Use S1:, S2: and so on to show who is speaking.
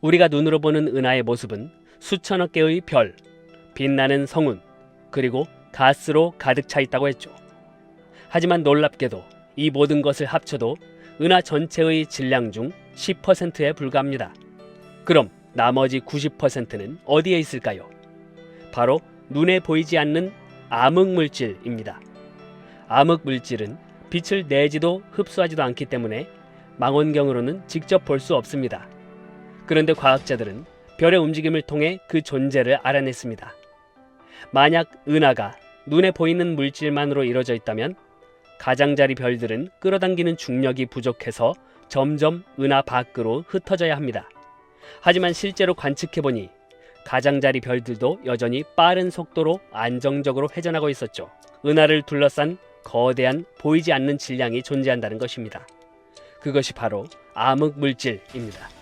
S1: 우리가 눈으로 보는 은하의 모습은 수천억 개의 별, 빛나는 성운, 그리고 가스로 가득 차 있다고 했죠. 하지만 놀랍게도 이 모든 것을 합쳐도 은하 전체의 질량 중 10%에 불과합니다. 그럼 나머지 90%는 어디에 있을까요? 바로 눈에 보이지 않는 암흑 물질입니다. 암흑 물질은 빛을 내지도 흡수하지도 않기 때문에 망원경으로는 직접 볼 수 없습니다. 그런데 과학자들은 별의 움직임을 통해 그 존재를 알아냈습니다. 만약 은하가 눈에 보이는 물질만으로 이루어져 있다면 가장자리 별들은 끌어당기는 중력이 부족해서 점점 은하 밖으로 흩어져야 합니다. 하지만 실제로 관측해 보니 가장자리 별들도 여전히 빠른 속도로 안정적으로 회전하고 있었죠. 은하를 둘러싼 거대한 보이지 않는 질량이 존재한다는 것입니다. 그것이 바로 암흑 물질입니다.